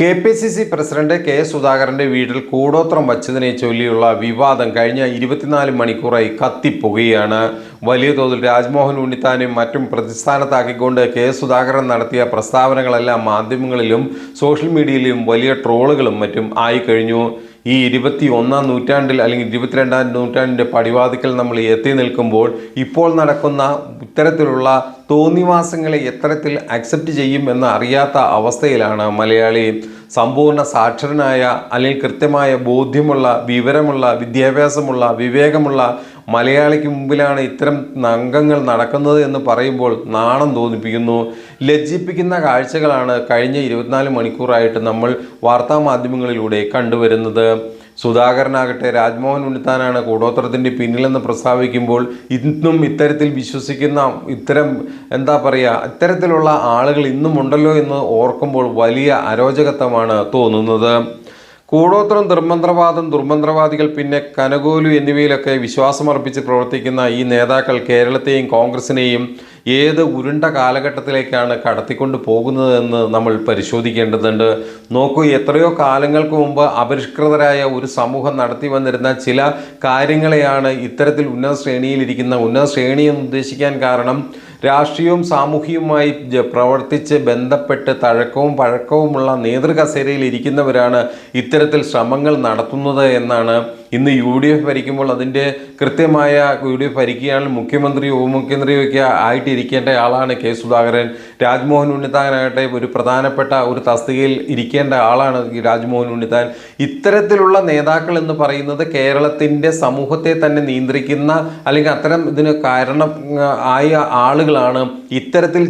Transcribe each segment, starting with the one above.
K P C C president K സുധാകരന്റെ വീട്ടിൽ കൂടോത്രം വച്ചതിനെ ചൊല്ലിയുള്ള വിവാദം കഴിഞ്ഞ ഇരുപത്തിനാല് മണിക്കൂറായി കത്തിപ്പുകയാണ്. വലിയ തോതിൽ രാജ്മോഹൻ ഉണ്ണിത്താനും മറ്റും പ്രതിസ്ഥാനത്താക്കിക്കൊണ്ട് കെ സുധാകരൻ നടത്തിയ പ്രസ്താവനകളെല്ലാം മാധ്യമങ്ങളിലും സോഷ്യൽ മീഡിയയിലും വലിയ ട്രോളുകളും മറ്റും ആയിക്കഴിഞ്ഞു. ഈ ഇരുപത്തി ഒന്നാം നൂറ്റാണ്ടിൽ അല്ലെങ്കിൽ ഇരുപത്തിരണ്ടാം നൂറ്റാണ്ടിന്റെ പടിവാതിക്കൽ നമ്മൾ എത്തി നിൽക്കുമ്പോൾ ഇപ്പോൾ നടക്കുന്ന ഇത്തരത്തിലുള്ള തോന്നിവാസങ്ങളെ എത്തരത്തിൽ അക്സെപ്റ്റ് ചെയ്യും എന്ന് അറിയാത്ത അവസ്ഥയിലാണ് മലയാളി സമ്പൂർണ സാക്ഷരനായ അല്ലെങ്കിൽ കൃത്യമായ ബോധ്യമുള്ള വിവരമുള്ള വിദ്യാഭ്യാസമുള്ള വിവേകമുള്ള മലയാളിക്ക് മുമ്പിലാണ് ഇത്തരം അംഗങ്ങൾ നടക്കുന്നത് എന്ന് പറയുമ്പോൾ നാണം തോന്നിപ്പിക്കുന്നു. ലജ്ജിപ്പിക്കുന്ന കാഴ്ചകളാണ് കഴിഞ്ഞ ഇരുപത്തിനാല് മണിക്കൂറായിട്ട് നമ്മൾ വാർത്താ മാധ്യമങ്ങളിലൂടെ കണ്ടുവരുന്നത്. സുധാകരനാകട്ടെ രാജ്മോഹൻ ഉണ്ണിത്താനാണ് കൂടോത്രത്തിന്റെ പിന്നിലെന്ന് പ്രസ്താവിക്കുമ്പോൾ ഇന്നും ഇത്തരത്തിൽ വിശ്വസിക്കുന്ന ഇത്തരം എന്താ പറയുക ഇത്തരത്തിലുള്ള ആളുകൾ ഇന്നും ഉണ്ടല്ലോ എന്ന് ഓർക്കുമ്പോൾ വലിയ അരോചകത്വമാണ് തോന്നുന്നത്. കൂടോത്രം ദുർമന്ത്രവാദം ദുർമന്ത്രവാദികൾ പിന്നെ കനകോലു എന്നിവയിലൊക്കെ വിശ്വാസമർപ്പിച്ച് പ്രവർത്തിക്കുന്ന ഈ നേതാക്കൾ കേരളത്തെയും കോൺഗ്രസിനെയും ഏത് ഉരുണ്ട കാലഘട്ടത്തിലേക്കാണ് കടത്തിക്കൊണ്ട് പോകുന്നതെന്ന് നമ്മൾ പരിശോധിക്കേണ്ടതുണ്ട്. നോക്കൂ എത്രയോ കാലങ്ങൾക്ക് മുമ്പ് അപരിഷ്കൃതരായ ഒരു സമൂഹം നടത്തി വന്നിരുന്ന ചില കാര്യങ്ങളെയാണ് ഇത്തരത്തിൽ ഉന്നത ശ്രേണിയിലിരിക്കുന്ന ഉന്നത ശ്രേണി എന്ന് ഉദ്ദേശിക്കാൻ കാരണം രാഷ്ട്രീയവും സാമൂഹികവുമായി പ്രവർത്തിച്ച് ബന്ധപ്പെട്ട് തഴക്കവും പഴക്കവുമുള്ള നേതൃകസേരയിൽ ഇരിക്കുന്നവരാണ് ഇത്തരത്തിൽ ശ്രമങ്ങൾ നടത്തുന്നത് എന്നാണ് ഇന്ന് യു ഡി എഫ് ഭരിക്കുമ്പോൾ അതിന്റെ കൃത്യമായ യു ഡി എഫ് ഭരിക്കുകയാണെങ്കിൽ മുഖ്യമന്ത്രിയോ ഉപമുഖ്യമന്ത്രിയോ ഒക്കെ ആയിട്ടിരിക്കേണ്ട ആളാണ് കെ സുധാകരൻ. രാജ്മോഹൻ ഉണ്ണിത്താനാകട്ടെ ഒരു പ്രധാനപ്പെട്ട ഒരു തസ്തികയിൽ ഇരിക്കേണ്ട ആളാണ് രാജ്മോഹൻ ഉണ്ണിത്താൻ. ഇത്തരത്തിലുള്ള നേതാക്കൾ എന്ന് പറയുന്നത് കേരളത്തിന്റെ സമൂഹത്തെ തന്നെ നിയന്ത്രിക്കുന്ന അല്ലെങ്കിൽ അത്തരം ഇതിന് കാരണം ആയ ആളുകളാണ് ഇത്തരത്തിൽ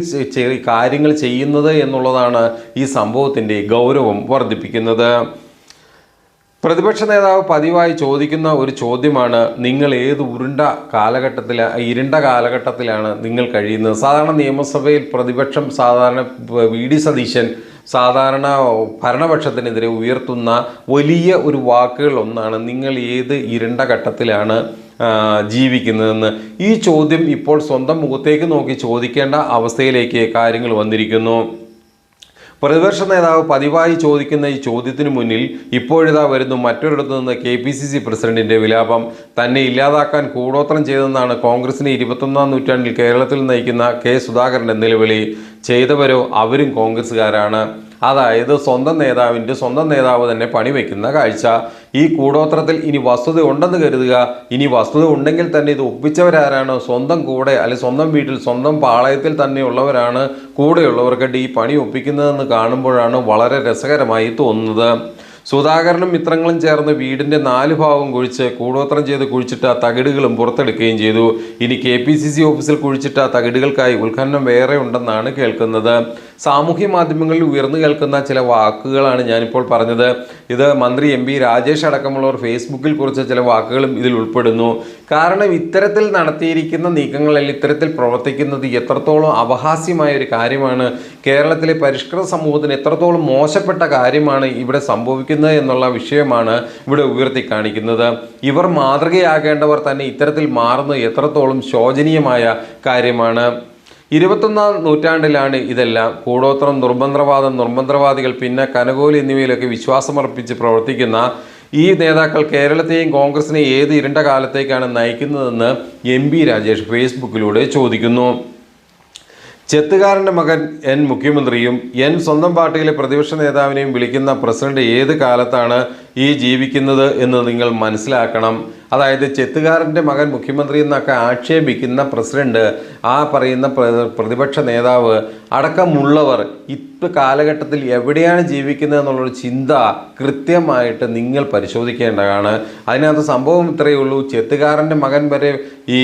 കാര്യങ്ങൾ ചെയ്യുന്നത് എന്നുള്ളതാണ് ഈ സംഭവത്തിന്റെ ഗൗരവം വർദ്ധിപ്പിക്കുന്നത്. പ്രതിപക്ഷ നേതാവ് പതിവായി ചോദിക്കുന്ന ഒരു ചോദ്യമാണ് നിങ്ങൾ ഏത് ഉരുണ്ട കാലഘട്ടത്തിൽ ഇരുണ്ട കാലഘട്ടത്തിലാണ് നിങ്ങൾ കഴിയുന്നത്? സാധാരണ നിയമസഭയിൽ പ്രതിപക്ഷം സാധാരണ വി ഡി സതീശൻ സാധാരണ ഭരണപക്ഷത്തിനെതിരെ ഉയർത്തുന്ന വലിയ ഒരു വാക്കുകൾ ഒന്നാണ് നിങ്ങൾ ഏത് ഇരുണ്ട ഘട്ടത്തിലാണ് ജീവിക്കുന്നതെന്ന്? ഈ ചോദ്യം ഇപ്പോൾ സ്വന്തം മുഖത്തേക്ക് നോക്കി ചോദിക്കേണ്ട അവസ്ഥയിലേക്ക് കാര്യങ്ങൾ വന്നിരിക്കുന്നു. പ്രതിപക്ഷ നേതാവ് പതിവായി ചോദിക്കുന്ന ഈ ചോദ്യത്തിന് മുന്നിൽ ഇപ്പോഴിതാ വരുന്നു മറ്റൊരിടത്തു നിന്ന് കെ പി സി സി പ്രസിഡന്റിന്റെ വിലാപം. തന്നെ ഇല്ലാതാക്കാൻ കൂടോത്രം ചെയ്തെന്നാണ് കോൺഗ്രസിനെ ഇരുപത്തൊന്നാം നൂറ്റാണ്ടിൽ കേരളത്തിൽ നയിക്കുന്ന കെ സുധാകരന്റെ നിലവിളി. ചെയ്തവരോ അവരും കോൺഗ്രസ്സുകാരാണ്. അതായത് സ്വന്തം നേതാവിന്റെ സ്വന്തം നേതാവ് തന്നെ പണിവെക്കുന്ന കാഴ്ച. ഈ കൂടോത്രത്തിൽ ഇനി വസ്തുത ഉണ്ടെന്ന് കരുതുക. ഇനി വസ്തുത ഉണ്ടെങ്കിൽ തന്നെ ഇത് ഒപ്പിച്ചവരാരാണ്? സ്വന്തം കൂടെ അല്ലെങ്കിൽ സ്വന്തം വീട്ടിൽ സ്വന്തം പാളയത്തിൽ തന്നെയുള്ളവരാണ് കൂടെയുള്ളവർക്കിട്ട് ഈ പണി ഒപ്പിക്കുന്നതെന്ന് കാണുമ്പോഴാണ് വളരെ രസകരമായി തോന്നുന്നത്. സുധാകരനും മിത്രങ്ങളും ചേർന്ന് വീടിന്റെ നാല് ഭാഗം കുഴിച്ച് കൂടോത്രം ചെയ്ത് കുഴിച്ചിട്ട തകിടുകളും പുറത്തെടുക്കുകയും ചെയ്തു. ഇനി കെ ഓഫീസിൽ കുഴിച്ചിട്ട തകിടുകൾക്കായി ഉത്ഖനനം വേറെ ഉണ്ടെന്നാണ് കേൾക്കുന്നത്. സാമൂഹ്യ മാധ്യമങ്ങളിൽ ഉയർന്നു കേൾക്കുന്ന ചില വാക്കുകളാണ് ഞാനിപ്പോൾ പറഞ്ഞത്. ഇത് മന്ത്രി എം പി രാജേഷ് അടക്കമുള്ളവർ ഫേസ്ബുക്കിൽ കുറിച്ച ചില വാക്കുകളും ഇതിൽ ഉൾപ്പെടുന്നു. കാരണം ഇത്തരത്തിൽ നടത്തിയിരിക്കുന്ന നീക്കങ്ങളിൽ ഇത്തരത്തിൽ പ്രവർത്തിക്കുന്നത് എത്രത്തോളം അപഹാസ്യമായ ഒരു കാര്യമാണ്. കേരളത്തിലെ പരിഷ്കൃത സമൂഹത്തിന് എത്രത്തോളം മോശപ്പെട്ട കാര്യമാണ് ഇവിടെ സംഭവിക്കുന്നത് എന്നുള്ള വിഷയമാണ് ഇവിടെ ഉയർത്തി കാണിക്കുന്നത്. ഇവർ മാതൃകയാകേണ്ടവർ തന്നെ ഇത്തരത്തിൽ മാറുന്നത് എത്രത്തോളം ശോചനീയമായ കാര്യമാണ്. ഇരുപത്തൊന്നാം നൂറ്റാണ്ടിലാണ് ഇതെല്ലാം. കൂടോത്രം നിർബന്ധവാദം നിർബന്ധവാദികൾ പിന്നെ കനകോലി എന്നിവയിലൊക്കെ വിശ്വാസമർപ്പിച്ച് പ്രവർത്തിക്കുന്ന ഈ നേതാക്കൾ കേരളത്തെയും കോൺഗ്രസിനെയും ഏത് ഇരുണ്ട കാലത്തേക്കാണ് നയിക്കുന്നതെന്ന് എം പി രാജേഷ് ഫേസ്ബുക്കിലൂടെ ചോദിക്കുന്നു. ചെത്തുകാരന്റെ മകൻ എൻ മുഖ്യമന്ത്രിയും എൻ സ്വന്തം പാർട്ടിയിലെ പ്രതിപക്ഷ നേതാവിനെയും വിളിക്കുന്ന പ്രസിഡന്റ് ഏത് കാലത്താണ് ഈ ജീവിക്കുന്നത് എന്ന് നിങ്ങൾ മനസ്സിലാക്കണം. അതായത് ചെത്തുകാരന്റെ മകൻ മുഖ്യമന്ത്രി എന്നൊക്കെ ആക്ഷേപിക്കുന്ന പ്രസിഡന്റ് ആ പറയുന്ന പ്രതിപക്ഷ നേതാവ് അടക്കമുള്ളവർ ഇപ്പം കാലഘട്ടത്തിൽ എവിടെയാണ് ജീവിക്കുന്നത് എന്നുള്ളൊരു ചിന്ത കൃത്യമായിട്ട് നിങ്ങൾ പരിശോധിക്കേണ്ടതാണ്. അതിനകത്ത് സംഭവം ഇത്രയേ ഉള്ളൂ. ചെത്തുകാരന്റെ മകൻ വരെ ഈ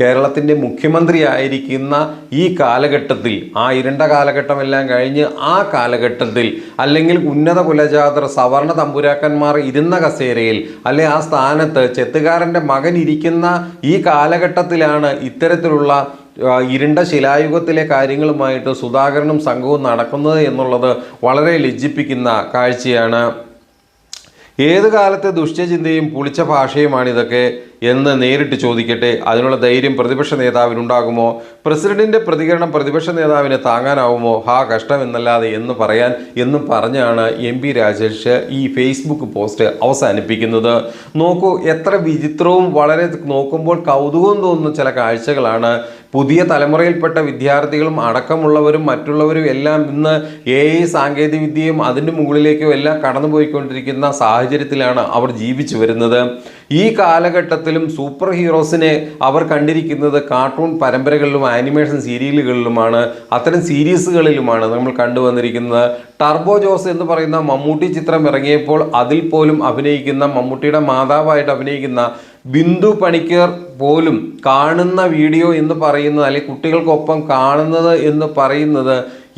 കേരളത്തിന്റെ മുഖ്യമന്ത്രി ആയിരിക്കുന്ന ഈ കാലഘട്ടത്തിൽ ആ ഇരുണ്ട കാലഘട്ടമെല്ലാം കഴിഞ്ഞ് ആ കാലഘട്ടത്തിൽ അല്ലെങ്കിൽ ഉന്നത കുലജാതർ സവർണ തമ്പുരാക്കന്മാർ ഇരുന്ന കസേരയിൽ അല്ലെ ആ സ്ഥാനത്ത് ചെത്തുകാരന്റെ മകൻ ഇരിക്കുന്ന ഈ കാലഘട്ടത്തിലാണ് ഇത്തരത്തിലുള്ള ഇരുണ്ട ശിലായുഗത്തിലെ കാര്യങ്ങളുമായിട്ട് സുധാകരനും സംഘവും നടക്കുന്നത് എന്നുള്ളത് വളരെ ലജ്ജിപ്പിക്കുന്ന കാഴ്ചയാണ്. ഏത് കാലത്തെ ദുഷ്ടചിന്തയും പുളിച്ച ഭാഷയുമാണ് ഇതൊക്കെ എന്ന് നേരിട്ട് ചോദിക്കട്ടെ. അതിനുള്ള ധൈര്യം പ്രതിപക്ഷ നേതാവിനുണ്ടാകുമോ? പ്രസിഡന്റിന്റെ പ്രതികരണം പ്രതിപക്ഷ നേതാവിന് താങ്ങാനാവുമോ? ഹാ കഷ്ടം എന്നല്ലാതെ എന്ന് പറയാൻ എന്നും പറഞ്ഞാണ് എം പി രാജേഷ് ഈ ഫേസ്ബുക്ക് പോസ്റ്റ് അവസാനിപ്പിക്കുന്നത്. നോക്കൂ എത്ര വിചിത്രവും വളരെ നോക്കുമ്പോൾ കൗതുകം തോന്നുന്ന ചില കാഴ്ചകളാണ് പുതിയ തലമുറയിൽപ്പെട്ട വിദ്യാർത്ഥികളും അടക്കമുള്ളവരും മറ്റുള്ളവരും എല്ലാം ഇന്ന് എ ഐ സാങ്കേതിക വിദ്യയും അതിന്റെ മുകളിലേക്കും എല്ലാം കടന്നുപോയിക്കൊണ്ടിരിക്കുന്ന സാഹചര്യത്തിലാണ് അവർ ജീവിച്ചു വരുന്നത്. ഈ കാലഘട്ടത്തിലും സൂപ്പർ ഹീറോസിനെ അവർ കണ്ടിരിക്കുന്നത് കാർട്ടൂൺ പരമ്പരകളിലും ആനിമേഷൻ സീരിയലുകളിലുമാണ് അത്തരം സീരീസുകളിലുമാണ് നമ്മൾ കണ്ടുവന്നിരിക്കുന്നത്. ടർബോ ജോസ് എന്ന് പറയുന്ന മമ്മൂട്ടി ചിത്രം ഇറങ്ങിയപ്പോൾ അതിൽ പോലും അഭിനയിക്കുന്ന മമ്മൂട്ടിയുടെ മാതാവായിട്ട് അഭിനയിക്കുന്ന ബിന്ദു പണിക്കർ പോലും കാണുന്ന വീഡിയോ എന്ന് പറയുന്നത് അല്ലെങ്കിൽ കുട്ടികൾക്കൊപ്പം കാണുന്നത് എന്ന് പറയുന്നത്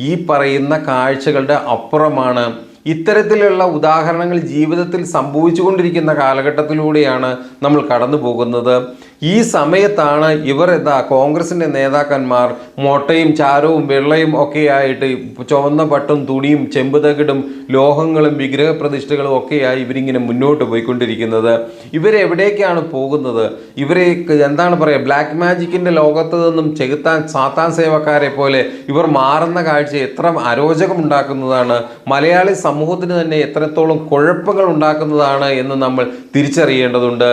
ഈ പറയുന്ന കാഴ്ചകളുടെ അപ്പുറമാണ്. ഇത്തരത്തിലുള്ള ഉദാഹരണങ്ങൾ ജീവിതത്തിൽ സംഭവിച്ചുകൊണ്ടിരിക്കുന്ന കാലഘട്ടത്തിലൂടെയാണ് നമ്മൾ കടന്നു പോകുന്നത് ഈ സമയത്താണ് ഇവർ എന്താ കോൺഗ്രസിന്റെ നേതാക്കന്മാർ മൊട്ടയും ചാരവും വെള്ളയും ഒക്കെ ആയിട്ട് ചുവന്ന പട്ടും തുണിയും ചെമ്പുതകിടും ലോഹങ്ങളും വിഗ്രഹപ്രതിഷ്ഠകളും ഒക്കെയായി ഇവരിങ്ങനെ മുന്നോട്ട് പോയിക്കൊണ്ടിരിക്കുന്നത്. ഇവരെവിടേക്കാണ് പോകുന്നത്? ഇവരെ എന്താണ് പറയുക ബ്ലാക്ക് മാജിക്കിന്റെ ലോകത്ത് നിന്നും ചെകുത്താൻ സാത്താൻ സേവക്കാരെ പോലെ ഇവർ മാറുന്ന കാഴ്ച എത്ര അരോചകമുണ്ടാക്കുന്നതാണ്. മലയാളി സമൂഹത്തിന് തന്നെ എത്രത്തോളം കുഴപ്പങ്ങൾ ഉണ്ടാക്കുന്നതാണ് എന്ന് നമ്മൾ തിരിച്ചറിയേണ്ടതുണ്ട്.